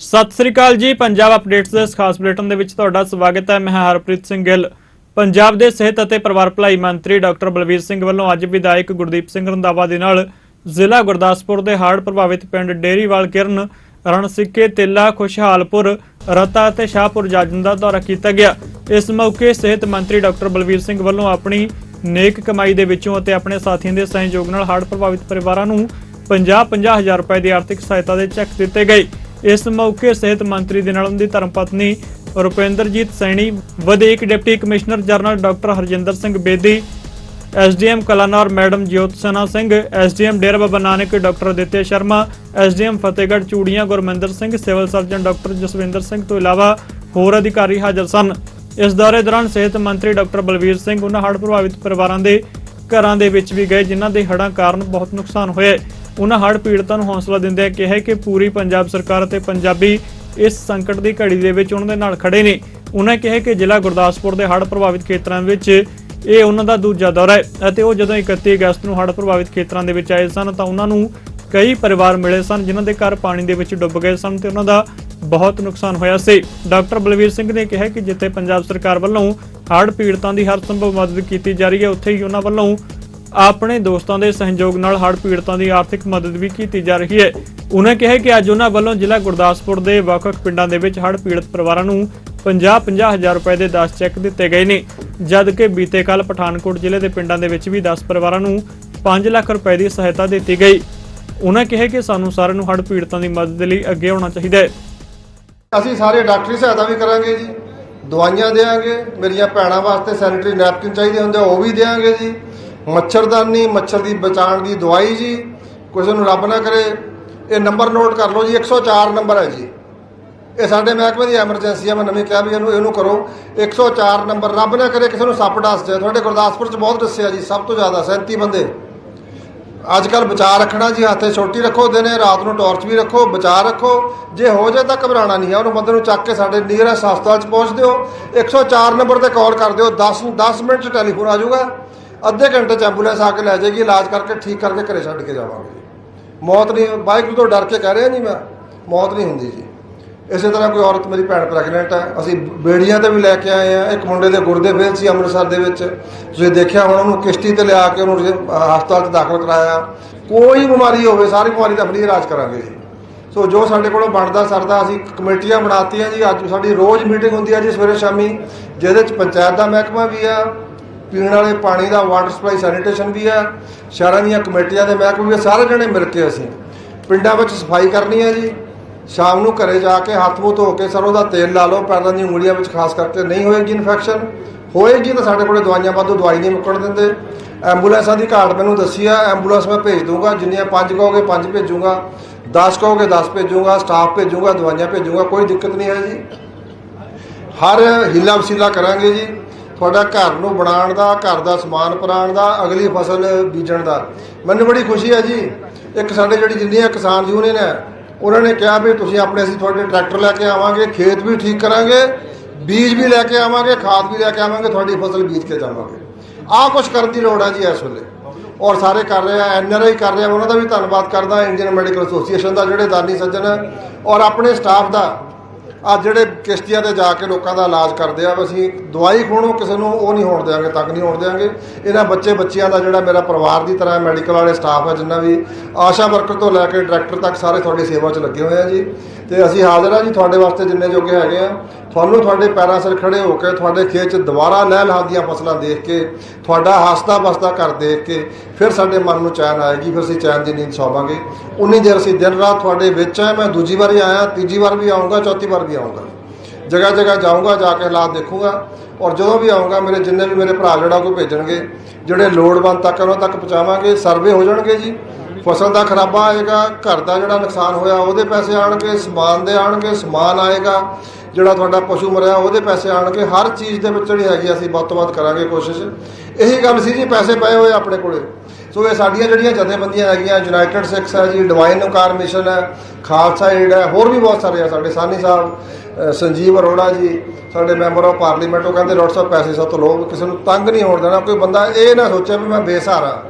ਸਤਿ ਸ੍ਰੀ ਅਕਾਲ ਜੀ, ਪੰਜਾਬ ਅਪਡੇਟਸ ਦੇ ਖਾਸ ਬੁਲੇਟਿਨ ਦੇ ਵਿੱਚ ਤੁਹਾਡਾ ਸਵਾਗਤ ਹੈ। ਮੈਂ ਹਰਪ੍ਰੀਤ ਸਿੰਘ ਗਿੱਲ। ਪੰਜਾਬ ਦੇ ਸਿਹਤ ਅਤੇ ਪਰਿਵਾਰ ਭਲਾਈ ਮੰਤਰੀ ਡਾਕਟਰ ਬਲਵੀਰ ਸਿੰਘ ਵੱਲੋਂ ਅੱਜ ਵਿਧਾਇਕ ਗੁਰਦੀਪ ਸਿੰਘ ਰੰਧਾਵਾ ਦੇ ਨਾਲ ਜ਼ਿਲ੍ਹਾ ਗੁਰਦਾਸਪੁਰ ਦੇ ਹੜ੍ਹ ਪ੍ਰਭਾਵਿਤ ਪਿੰਡ ਡੇਰੀਵਾਲ ਕਿਰਨ, ਰਣਸਿੱਕੇ, ਤੇਲਾ, ਖੁਸ਼ਹਾਲਪੁਰ, ਰਤਾ ਅਤੇ ਸ਼ਾਹਪੁਰ ਜਾਜਨ ਦਾ ਦੌਰਾ ਕੀਤਾ ਗਿਆ। ਇਸ ਮੌਕੇ ਸਿਹਤ ਮੰਤਰੀ ਡਾਕਟਰ ਬਲਵੀਰ ਸਿੰਘ ਵੱਲੋਂ ਆਪਣੀ ਨੇਕ ਕਮਾਈ ਦੇ ਵਿੱਚੋਂ ਅਤੇ ਆਪਣੇ ਸਾਥੀਆਂ ਦੇ ਸਹਿਯੋਗ ਨਾਲ ਹੜ੍ਹ ਪ੍ਰਭਾਵਿਤ ਪਰਿਵਾਰਾਂ ਨੂੰ 50-50 ਹਜ਼ਾਰ ਰੁਪਏ ਦੀ ਆਰਥਿਕ ਸਹਾਇਤਾ ਦੇ ਚੈੱਕ ਦਿੱਤੇ ਗਏ। ਇਸ ਮੌਕੇ ਸਿਹਤ ਮੰਤਰੀ ਦੇ ਨਾਲ ਉਹਨਾਂ ਦੀ ਧਰਮਪਤਨੀ Rupinderjit Saini, ਵਧੇਕ deputy commissioner general doctor Harjinder Singh Bedi SDM Kalanaur madam Jot Sana Singh SDM Dera Baba Nanak doctor Aditya Sharma SDM Fatehgarh Churian Gurminder Singh, civil surgeon doctor Jaswinder Singh ਤੋਂ ਇਲਾਵਾ ਹੋਰ ਅਧਿਕਾਰੀ ਹਾਜ਼ਰ ਸਨ। ਇਸ ਦੌਰੇ ਦੌਰਾਨ ਸਿਹਤ ਮੰਤਰੀ ਡਾਕਟਰ ਬਲਵੀਰ ਸਿੰਘ ਉਹਨਾਂ ਹੜ੍ਹ ਪ੍ਰਭਾਵਿਤ ਪਰਿਵਾਰਾਂ ਦੇ ਘਰਾਂ ਦੇ ਵਿੱਚ ਵੀ ਗਏ, ਜਿਨ੍ਹਾਂ ਦੇ ਹੜ੍ਹਾਂ ਕਾਰਨ ਬਹੁਤ ਨੁਕਸਾਨ ਹੋਇਆ ਹੈ। ਉਹਨਾਂ ਹੜ੍ਹ ਪੀੜਤਾਂ ਨੂੰ ਹੌਸਲਾ ਦਿੰਦਿਆਂ ਕਿਹਾ ਕਿ ਪੂਰੀ ਪੰਜਾਬ ਸਰਕਾਰ ਅਤੇ ਪੰਜਾਬੀ ਇਸ ਸੰਕਟ ਦੀ ਘੜੀ ਦੇ ਵਿੱਚ ਉਹਨਾਂ ਦੇ ਨਾਲ ਖੜੇ ਨੇ ਉਹਨਾਂ ਕਿਹਾ ਕਿ ਜ਼ਿਲ੍ਹਾ ਗੁਰਦਾਸਪੁਰ ਦੇ ਹੜ੍ਹ ਪ੍ਰਭਾਵਿਤ ਖੇਤਰਾਂ ਵਿੱਚ ਇਹ ਉਹਨਾਂ ਦਾ ਦੂਜਾ ਦੌਰਾ ਹੈ ਅਤੇ ਉਹ ਜਦੋਂ 31 ਅਗਸਤ ਨੂੰ ਹੜ੍ਹ ਪ੍ਰਭਾਵਿਤ ਖੇਤਰਾਂ ਦੇ ਵਿੱਚ ਆਏ ਸਨ ਤਾਂ ਉਹਨਾਂ ਨੂੰ ਕਈ ਪਰਿਵਾਰ ਮਿਲੇ ਸਨ ਜਿਨ੍ਹਾਂ ਦੇ ਘਰ ਪਾਣੀ ਦੇ ਵਿੱਚ ਡੁੱਬ ਗਏ ਸਨ ਤੇ ਉਹਨਾਂ ਦਾ ਬਹੁਤ ਨੁਕਸਾਨ ਹੋਇਆ ਸੀ। ਡਾਕਟਰ ਬਲਵੀਰ ਸਿੰਘ ਨੇ ਕਿਹਾ ਕਿ ਜਿੱਥੇ ਪੰਜਾਬ ਸਰਕਾਰ ਵੱਲੋਂ ਹੜ੍ਹ ਪੀੜਤਾਂ ਦੀ ਹਰ ਸੰਭਵ ਮਦਦ ਕੀਤੀ ਜਾ ਰਹੀ ਹੈ, ਉੱਥੇ ਹੀ ਉਹਨਾਂ ਵੱਲੋਂ ਆਪਣੇ ਦੋਸਤਾਂ ਦੇ ਸਹਿਯੋਗ ਨਾਲ ਹੜ੍ਹ ਪੀੜਤਾਂ ਦੀ ਆਰਥਿਕ ਮਦਦ ਵੀ ਕੀਤੀ ਜਾ ਰਹੀ ਹੈ। ਉਹਨਾਂ ਕਿਹਾ ਕਿ ਅੱਜ ਉਹਨਾਂ ਵੱਲੋਂ ਜ਼ਿਲ੍ਹਾ ਗੁਰਦਾਸਪੁਰ ਦੇ ਵੱਖ-ਵੱਖ ਪਿੰਡਾਂ ਦੇ ਵਿੱਚ ਹੜ੍ਹ ਪੀੜਤ ਪਰਿਵਾਰਾਂ ਨੂੰ 50-50 ਹਜ਼ਾਰ ਰੁਪਏ ਦੇ 10 ਚੈੱਕ ਦਿੱਤੇ ਗਏ ਨੇ। ਜਦ ਕਿ ਬੀਤੇ ਕੱਲ ਪਠਾਨਕੋਟ ਜ਼ਿਲ੍ਹੇ ਦੇ ਪਿੰਡਾਂ ਦੇ ਵਿੱਚ ਵੀ 10 ਪਰਿਵਾਰਾਂ ਨੂੰ 5 ਲੱਖ ਰੁਪਏ ਦੀ ਸਹਾਇਤਾ ਦਿੱਤੀ ਗਈ। ਉਹਨਾਂ ਕਿਹਾ ਕਿ ਸਾਨੂੰ ਸਾਰਿਆਂ ਨੂੰ ਹੜ੍ਹ ਪੀੜਤਾਂ ਦੀ ਮਦਦ ਲਈ ਅੱਗੇ ਆਉਣਾ ਚਾਹੀਦਾ ਹੈ। ਅਸੀਂ ਸਾਰੇ ਡਾਕਟਰੀ ਸਹਾਇਤਾ ਵੀ ਕਰਾਂਗੇ ਜੀ ਦਵਾਈਆਂ ਦੇਵਾਂਗੇ ਮੇਰੀਆਂ ਭੈਣਾਂ ਵਾਸਤੇ ਸੈਨੀਟਰੀ ਨੈਪਕਿਨ ਚਾਹੀਦੇ ਹੁੰਦੇ ਆ, ਉਹ ਵੀ ਦੇਵਾਂਗੇ ਜੀ। ਮੱਛਰਦਾਨੀ ਮੱਛਰ ਦੀ ਬਚਾਉਣ ਦੀ ਦਵਾਈ ਜੀ ਕਿਸੇ ਨੂੰ ਰੱਬ ਨਾ ਕਰੇ। ਇਹ ਨੰਬਰ ਨੋਟ ਕਰ ਲਓ ਜੀ 104 ਨੰਬਰ ਹੈ ਜੀ। ਇਹ ਸਾਡੇ ਮਹਿਕਮੇ ਦੀ ਐਮਰਜੈਂਸੀ ਆ ਮੈਂ ਨਵੀਂ ਕਿਹਾ ਵੀ ਇਹਨੂੰ ਇਹਨੂੰ ਕਰੋ। 104 ਨੰਬਰ ਰੱਬ ਨਾ ਕਰੇ ਕਿਸੇ ਨੂੰ ਸੱਪ ਡਸ ਜਾਏ ਤੁਹਾਡੇ ਗੁਰਦਾਸਪੁਰ ਚ ਬਹੁਤ ਦੱਸਿਆ ਜੀ ਸਭ ਤੋਂ ਜ਼ਿਆਦਾ 37 ਬੰਦੇ। ਅੱਜ ਕੱਲ ਬਚਾ ਰੱਖਣਾ ਜੀ, ਹੱਥੇ ਛੋਟੀ ਰੱਖੋ, ਦਿਨੇ ਰਾਤ ਨੂੰ ਟਾਰਚ ਵੀ ਰੱਖੋ, ਬਚਾ ਰੱਖੋ। ਜੇ ਹੋ ਜਾਏ ਤਾਂ ਘਬਰਾਣਾ ਨਹੀਂ ਹੈ, ਉਹਨੂੰ ਬੰਦੇ ਨੂੰ ਚੱਕ ਕੇ ਸਾਡੇ ਨੀਅਰੈਸਟ ਹਸਪਤਾਲ 'ਚ ਪਹੁੰਚ ਦਿਓ। 104 ਨੰਬਰ ਤੇ ਕਾਲ ਕਰ ਦਿਓ 10 10 ਮਿੰਟ 'ਚ ਟੈਲੀਫੋਨ ਆ ਜਾਊਗਾ। ਅੱਧੇ ਘੰਟੇ 'ਚ ਐਂਬੂਲੈਂਸ ਆ ਕੇ ਲੈ ਜਾਏਗੀ, ਇਲਾਜ ਕਰਕੇ ਠੀਕ ਕਰਕੇ ਘਰੇ ਛੱਡ ਕੇ ਜਾਵਾਂਗੇ ਮੌਤ ਨਹੀਂ, ਵਾਹਿਗੁਰੂ ਤੋਂ ਡਰ ਕੇ ਕਹਿ ਰਿਹਾ ਨਹੀਂ ਮੈਂ, ਮੌਤ ਨਹੀਂ ਹੁੰਦੀ ਜੀ। ਇਸੇ ਤਰ੍ਹਾਂ ਕੋਈ ਔਰਤ ਮੇਰੀ ਭੈਣ ਪ੍ਰੈਗਨੈਂਟ ਹੈ ਅਸੀਂ ਬੇੜੀਆਂ ਤੇ ਵੀ ਲੈ ਕੇ ਆਏ ਆ ਇੱਕ ਮੁੰਡੇ ਦੇ ਗੁਰਦੇ ਫੇਲ ਸੀ ਅੰਮ੍ਰਿਤਸਰ ਦੇ ਵਿੱਚ। ਤੁਸੀਂ ਦੇਖਿਆ ਹੁਣ ਉਹਨੂੰ ਕਿਸ਼ਤੀ ਤੇ ਲਿਆ ਕੇ ਉਹਨੂੰ ਰਿ- ਹਸਪਤਾਲ 'ਚ ਦਾਖਲ ਕਰਾਇਆ। ਕੋਈ ਬਿਮਾਰੀ ਹੋਵੇ ਸਾਰੀ ਬਿਮਾਰੀ ਦਾ ਫਰੀ ਇਲਾਜ ਕਰਾਂਗੇ ਜੀ ਸੋ ਜੋ ਸਾਡੇ ਕੋਲੋਂ ਬਣਦਾ ਸਰਦਾ ਅਸੀਂ ਕਮੇਟੀਆਂ ਬਣਾਤੀਆਂ ਜੀ। ਅੱਜ ਸਾਡੀ ਰੋਜ਼ ਮੀਟਿੰਗ ਹੁੰਦੀ ਹੈ ਜੀ ਸਵੇਰੇ ਸ਼ਾਮੀ ਜਿਹਦੇ 'ਚ ਪੰਚਾਇਤ ਦਾ ਮਹਿਕਮਾ ਵੀ ਆ ਪੀਣ ਵਾਲੇ ਪਾਣੀ ਦਾ ਵਾਟਰ ਸਪਲਾਈ ਸੈਨੀਟੇਸ਼ਨ ਵੀ ਹੈ ਸ਼ਹਿਰਾਂ ਦੀਆਂ ਕਮੇਟੀਆਂ ਦੇ ਮਹਿਕਮੇ ਵੀ ਆ, ਸਾਰੇ ਜਣੇ ਮਿਲ ਕੇ ਅਸੀਂ। ਪਿੰਡਾਂ ਵਿੱਚ ਸਫ਼ਾਈ ਕਰਨੀ ਹੈ ਜੀ। ਸ਼ਾਮ ਨੂੰ ਘਰੇ ਜਾ ਕੇ ਹੱਥ ਮੂੰਹ ਧੋ ਕੇ ਸਰੋਂ ਦਾ ਤੇਲ ਲਾ ਲਓ, ਪੈਰਾਂ ਦੀਆਂ ਉਂਗਲੀਆਂ ਵਿੱਚ ਖਾਸ ਕਰਕੇ ਨਹੀਂ ਹੋਏਗੀ ਇਨਫੈਕਸ਼ਨ ਹੋਏਗੀ ਤਾਂ ਸਾਡੇ ਕੋਲੇ ਦਵਾਈਆਂ ਵਾਧੂ ਦਵਾਈ ਨਹੀਂ ਮੁੱਕਣ ਦਿੰਦੇ। ਐਂਬੂਲੈਂਸਾਂ ਦੀ ਘਾਟ ਮੈਨੂੰ ਦੱਸੀ ਆ, ਐਂਬੂਲੈਂਸ ਮੈਂ ਭੇਜ ਦੂੰਗਾ ਜਿੰਨੀਆਂ ਪੰਜ ਕਹੋਗੇ ਪੰਜ ਭੇਜੂੰਗਾ 10 ਕਹੋਗੇ 10 ਭੇਜੂੰਗਾ, ਸਟਾਫ ਭੇਜੂੰਗਾ, ਦਵਾਈਆਂ ਭੇਜੂੰਗਾ, ਕੋਈ ਦਿੱਕਤ ਨਹੀਂ ਹੈ ਜੀ। ਹਰ ਹੀਲਾ ਵਸੀਲਾ ਕਰਾਂਗੇ ਜੀ। ਤੁਹਾਡਾ ਘਰ ਨੂੰ ਬਣਾਉਣ ਦਾ, ਘਰ ਦਾ ਸਮਾਨ ਪਰਾਉਣ ਦਾ, ਅਗਲੀ ਫਸਲ ਬੀਜਣ ਦਾ। ਮੈਨੂੰ ਬੜੀ ਖੁਸ਼ੀ ਹੈ ਜੀ। ਇੱਕ ਸਾਡੇ ਜਿਹੜੀ ਜਿੰਨੀਆਂ ਕਿਸਾਨ ਯੂਨੀਅਨ ਹੈ ਉਹਨਾਂ ਨੇ ਕਿਹਾ ਵੀ ਤੁਸੀਂ ਆਪਣੇ ਅਸੀਂ ਤੁਹਾਡੇ ਟਰੈਕਟਰ ਲੈ ਕੇ ਆਵਾਂਗੇ, ਖੇਤ ਵੀ ਠੀਕ ਕਰਾਂਗੇ, ਬੀਜ ਵੀ ਲੈ ਕੇ ਆਵਾਂਗੇ, ਖਾਦ ਵੀ ਲੈ ਕੇ ਆਵਾਂਗੇ, ਤੁਹਾਡੀ ਫਸਲ ਬੀਜ ਕੇ ਜਾਵਾਂਗੇ। ਆਹ ਕੁਝ ਕਰਨ ਦੀ ਲੋੜ ਹੈ ਜੀ ਇਸ ਵੇਲੇ। ਔਰ ਸਾਰੇ ਕਰ ਰਹੇ ਆ ਐਨਆਰਆਈ ਕਰ ਰਹੇ ਆ, ਉਹਨਾਂ ਦਾ ਵੀ ਧੰਨਵਾਦ ਕਰਦਾ ਇੰਡੀਅਨ ਮੈਡੀਕਲ ਐਸੋਸੀਏਸ਼ਨ ਦਾ, ਜਿਹੜੇ ਦਾਨੀ ਸੱਜਣ ਹੈ ਔਰ ਆਪਣੇ ਸਟਾਫ ਦਾ। ਆ ਜਿਹੜੇ ਕਿਸ਼ਤੀਆਂ ਤੇ ਜਾ ਕੇ ਲੋਕਾਂ ਦਾ ਇਲਾਜ ਕਰਦੇ ਆ, ਅਸੀਂ ਦਵਾਈ ਖੋਣੋ ਕਿਸੇ ਨੂੰ ਉਹ ਨਹੀਂ ਹੋਣ ਦੇਵਾਂਗੇ ਤੱਕ ਨਹੀਂ ਹੋਣ ਦੇਵਾਂਗੇ ਇਹਨਾਂ ਬੱਚੇ ਬੱਚਿਆਂ ਦਾ ਜਿਹੜਾ ਮੇਰਾ ਪਰਿਵਾਰ ਦੀ ਤਰ੍ਹਾਂ ਮੈਡੀਕਲ ਵਾਲੇ ਸਟਾਫ ਹੈ ਜਿੰਨਾ ਵੀ, ਆਸ਼ਾ ਵਰਕਰ ਤੋਂ ਲੈ ਕੇ ਡਾਇਰੈਕਟਰ ਤੱਕ ਸਾਰੇ ਤੁਹਾਡੀ ਸੇਵਾ 'ਚ ਲੱਗੇ ਹੋਏ ਆ ਜੀ। ਤੇ ਅਸੀਂ ਹਾਜ਼ਰ ਆ ਜੀ ਤੁਹਾਡੇ ਵਾਸਤੇ ਜਿੰਨੇ ਜੋਗੇ ਹੈਗੇ ਆ। ਤੁਹਾਨੂੰ ਤੁਹਾਡੇ ਪੈਰਾਂ ਸਿਰ ਖੜੇ ਹੋ ਕੇ, ਤੁਹਾਡੇ ਖੇਤ 'ਚ ਦੁਬਾਰਾ ਲਹਿ ਲਹਾਦੀਆਂ ਫਸਲਾਂ ਦੇਖ ਕੇ, ਤੁਹਾਡਾ ਹੱਸਦਾ ਬਸਦਾ ਘਰ ਦੇਖ ਕੇ, ਫਿਰ ਸਾਡੇ ਮਨ ਨੂੰ ਚੈਨ ਆਏਗੀ, ਫਿਰ ਅਸੀਂ ਚੈਨ ਦੀ ਨੀਂਦ ਸੌਵਾਂਗੇ। ਉਨੀ ਦੇਰ ਅਸੀਂ ਦਿਨ ਰਾਤ ਤੁਹਾਡੇ ਵਿੱਚ ਆ ਮੈਂ ਦੂਜੀ ਵਾਰੀ ਆਇਆ, ਤੀਜੀ ਵਾਰ ਵੀ ਆਉਂਗਾ ਚੌਥੀ ਵਾਰ ਵੀ ਆਉਂਗਾ ਜਗ੍ਹਾ ਜਗ੍ਹਾ ਜਾਊਂਗਾ, ਜਾ ਕੇ ਹਾਲਾਤ ਦੇਖੂੰਗਾ ਔਰ ਜਦੋਂ ਵੀ ਆਉਂਗਾ ਮੇਰੇ ਜਿੰਨੇ ਵੀ ਮੇਰੇ ਭਰਾ ਜਿਹੜਾ ਕੋਈ ਭੇਜਣਗੇ, ਜਿਹੜੇ ਲੋੜਵੰਦ ਤੱਕ ਉਹਨਾਂ ਤੱਕ ਪਹੁੰਚਾਵਾਂਗੇ, ਸਰਵੇ ਹੋ ਜਾਣਗੇ ਜੀ। ਫਸਲ ਦਾ ਖਰਾਬਾ ਆਏਗਾ, ਘਰ ਦਾ ਜਿਹੜਾ ਨੁਕਸਾਨ ਹੋਇਆ ਉਹਦੇ ਪੈਸੇ ਆਣਗੇ, ਸਮਾਨ ਦੇ ਆਣਗੇ, ਸਮਾਨ ਆਏਗਾ, ਜਿਹੜਾ ਤੁਹਾਡਾ ਪਸ਼ੂ ਮਰਿਆ ਉਹਦੇ ਪੈਸੇ ਆਣਗੇ, ਹਰ ਚੀਜ਼ ਦੇ ਵਿੱਚ ਜਿਹੜੀ ਹੈਗੀ ਅਸੀਂ ਵੱਧ ਤੋਂ ਵੱਧ ਕਰਾਂਗੇ ਕੋਸ਼ਿਸ਼। ਇਹੀ ਗੱਲ ਸੀ ਜੀ, ਪੈਸੇ ਪਏ ਹੋਏ ਆਪਣੇ ਕੋਲੇ। ਸੋ ਇਹ ਸਾਡੀਆਂ ਜਿਹੜੀਆਂ ਜਥੇਬੰਦੀਆਂ ਹੈਗੀਆਂ ਯੂਨਾਈਟਿਡ ਸਿੱਖਸ ਹੈ ਜੀ ਡਿਵਾਈਨ ਓਕਾਰ ਮਿਸ਼ਨ ਹੈ, ਖਾਲਸਾ ਏਡ ਹੈ, ਹੋਰ ਵੀ ਬਹੁਤ ਸਾਰੇ ਆ ਸਾਡੇ ਸਾਨੀ ਸਾਹਿਬ ਸੰਜੀਵ ਅਰੋੜਾ ਜੀ, ਸਾਡੇ ਮੈਂਬਰ ਆਫ ਪਾਰਲੀਮੈਂਟ ਉਹ ਕਹਿੰਦੇ ਡਾਕਟਰ ਸਾਹਿਬ, ਪੈਸੇ ਸਾਤੋਂ ਲਓ ਕਿਸੇ ਨੂੰ ਤੰਗ ਨਹੀਂ ਹੋਣ ਦੇਣਾ, ਕੋਈ ਬੰਦਾ ਇਹ ਨਾ ਸੋਚੇ ਵੀ ਮੈਂ ਬੇਸਹਾਰਾ।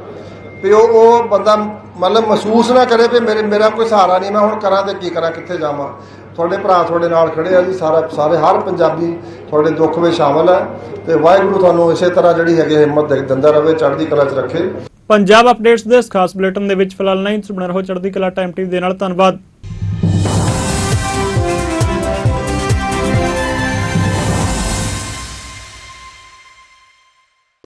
ਵੀ ਉਹ ਉਹ ਬੰਦਾ ਮਤਲਬ ਮਹਿਸੂਸ ਨਾ ਕਰੇ ਵੀ ਮੇਰੇ ਮੇਰਾ ਕੋਈ ਸਹਾਰਾ ਨਹੀਂ, ਮੈਂ ਹੁਣ ਕਰਾਂ ਤੇ ਕੀ ਕਰਾਂ, ਕਿੱਥੇ ਜਾਵਾਂ? ਤੁਹਾਡੇ ਭਰਾ ਤੁਹਾਡੇ ਨਾਲ ਖੜੇ ਆ ਜੀ, ਸਾਰਾ ਸਾਰੇ, ਹਰ ਪੰਜਾਬੀ ਤੁਹਾਡੇ ਦੁੱਖ ਵਿੱਚ ਸ਼ਾਮਲ ਹੈ ਤੇ ਵਾਹਿਗੁਰੂ ਤੁਹਾਨੂੰ ਇਸੇ ਤਰ੍ਹਾਂ ਜਿਹੜੀ ਹੈਗੀ ਹਿੰਮਤ ਦਿੰਦਾ ਰਹੇ, ਚੜ੍ਹਦੀ ਕਲਾ 'ਚ ਰੱਖੇ। ਪੰਜਾਬ ਅਪਡੇਟਸ ਦੇ ਇਸ ਖਾਸ ਬੁਲੇਟਿਨ ਦੇ ਵਿੱਚ ਫਿਲਹਾਲ ਨਹੀਂ ਸੁਣਨਾ ਰਹੋ ਚੜ੍ਹਦੀ ਕਲਾ ਟਾਈਮ ਟੀਵੀ ਦੇ ਨਾਲ, ਧੰਨਵਾਦ।